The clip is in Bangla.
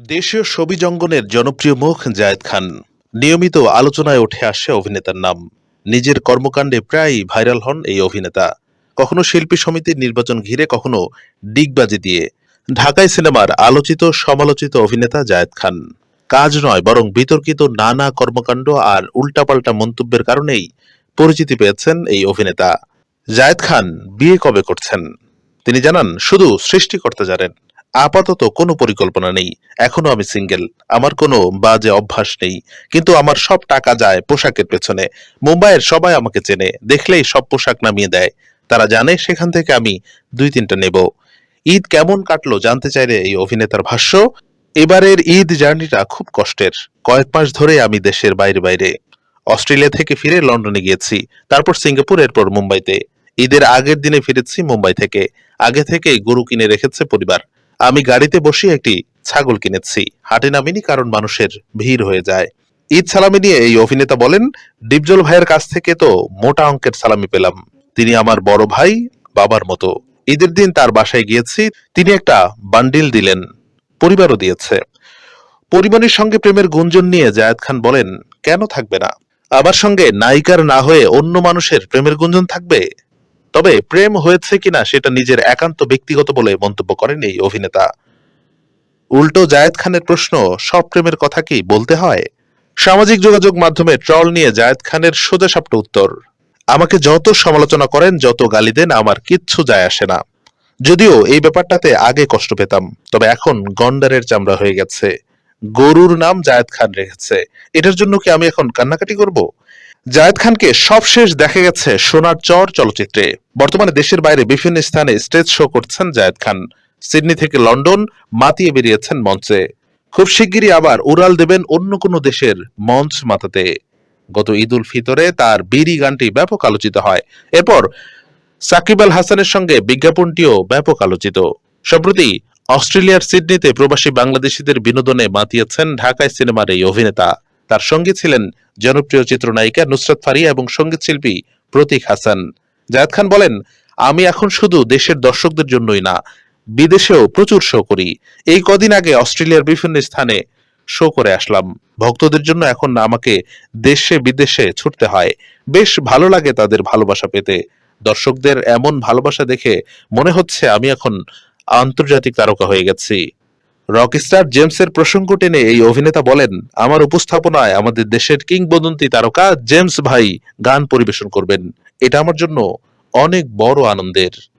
দেশীয় ছবি জঙ্গনের জনপ্রিয় মুখ জায়েদ খান। নিয়মিত আলোচনায় উঠে আসে অভিনেতার নাম। নিজের কর্মকাণ্ডে প্রায়ই ভাইরাল হন এই অভিনেতা। কখনো শিল্পী সমিতির নির্বাচন ঘিরে, কখনো ডিগবাজি দিয়ে। ঢাকায় সিনেমার আলোচিত, সমালোচিত অভিনেতা জায়েদ খান। কাজ নয়, বরং বিতর্কিত নানা কর্মকাণ্ড আর উল্টাপাল্টা মন্তব্যের কারণেই পরিচিতি পেয়েছেন এই অভিনেতা। জায়েদ খান বিয়ে কবে করছেন? তিনি জানান, শুধু সৃষ্টিকর্তা জানেন। আপাতত কোনো পরিকল্পনা নেই। এখনও আমি সিঙ্গেল আমার কোনো বাজে অভ্যাস নেই। কিন্তু আমার সব টাকা যায় পোশাকের পেছনে। মুম্বাইয়ের সবাই আমাকে চেনে। দেখলেই সব পোশাক নামিয়ে দেয়। তারা জানে সেখান থেকে আমি দুই তিনটা নেব। ঈদ কেমন কাটলো জানতে চাইলে এই অভিনেতার ভাষ্য, এবারের ঈদ জার্নিটা খুব কষ্টের। কয়েক মাস ধরে আমি দেশের বাইরে বাইরে। অস্ট্রেলিয়া থেকে ফিরে লন্ডনে গিয়েছি, তারপর সিঙ্গাপুর, এরপর মুম্বাইতে। ঈদের আগের দিনে ফিরেছি মুম্বাই থেকে। আগে থেকেই গরু কিনে রেখেছে পরিবার। আমি গাড়িতে বসে একটি ছাগল কিনেছি। হাটে নামিনি কারণ মানুষের ভিড় হয়ে যায়। ঈদ সালামি নিয়ে এই অভিনেতা বলেন, ডিপজল ভাইয়ের কাছ থেকে তো মোটা অঙ্কের সালামি পেলাম। তিনি আমার বড় ভাই, বাবার মতো। ঈদের দিন তার বাসায় গিয়েছি, তিনি একটা বান্ডিল দিলেন, পরিবারও দিয়েছে। পরিমণির সঙ্গে প্রেমের গুঞ্জন নিয়ে জায়েদ খান বলেন, কেন থাকবে না? আমার সঙ্গে নায়িকার না হয়ে অন্য মানুষের প্রেমের গুঞ্জন থাকবে? তবে প্রেম হয়েছে কিনা সেটা নিজের একান্ত ব্যক্তিগত বলে মন্তব্য করেন এই অভিনেতা। উল্টো জায়েদ খানের প্রশ্ন, সব প্রেমের কথা কি বলতে হয়? সামাজিক যোগাযোগ মাধ্যমে ট্রল নিয়ে জায়েদ খানের সোজাসাপটা উত্তর, আমাকে যত সমালোচনা করেন, যত গালি দেন, আমার কিচ্ছু যায় আসে না। যদিও এই ব্যাপারটাতে আগে কষ্ট পেতাম, তবে এখন গন্ডারের চামড়া হয়ে গেছে। গরুর নাম জায়েদ খান রেখেছে। এটার জন্য কি আমি এখন কান্নাকাটি করব? জায়েদ খানকে সবশেষ দেখা গেছে সোনার চর চলচ্চিত্রে। বর্তমানে দেশের বাইরে বিভিন্ন স্থানে স্টেজ শো করছেন জায়েদ খান। সিডনি থেকে লন্ডন মাতিয়ে বেরিয়েছেন মঞ্চে। খুব শিগগিরই আবার উড়াল দেবেন অন্য কোনো দেশের মঞ্চ মাতাতে। গত ঈদ উল ফিতরে তার বিড়ি গানটি ব্যাপক আলোচিত হয়। এরপর সাকিব আল হাসানের সঙ্গে বিজ্ঞাপনটিও ব্যাপক আলোচিত। সম্প্রতি অস্ট্রেলিয়ার সিডনিতে প্রবাসী বাংলাদেশিদের বিনোদনে মাতিয়েছেন ঢাকায় সিনেমার এই অভিনেতা। তার সঙ্গে ছিলেন জনপ্রিয় চিত্রনায়িকা নুসরাত ফারিয়া এবং সংগীত শিল্পী প্রতীক হাসান। জায়দ খান বলেন, আমি এখন শুধু দেশের দর্শকদের জন্যই না, বিদেশেও প্রচুর শো করি। এই কদিন আগে অস্ট্রেলিয়ার বিভিন্ন স্থানে শো করে আসলাম। ভক্তদের জন্য এখন আমাকে দেশে বিদেশে ছুটতে হয়। বেশ ভালো লাগে তাদের ভালোবাসা পেতে। দর্শকদের এমন ভালোবাসা দেখে মনে হচ্ছে আমি এখন আন্তর্জাতিক তারকা হয়ে গেছি। রকস্টার জেমসের প্রসঙ্গ টেনে এই অভিনেতা বলেন, আমার উপস্থাপনায় আমাদের দেশের কিংবদন্তি তারকা জেমস ভাই গান পরিবেশন করবেন। এটা আমার জন্য অনেক বড় আনন্দের।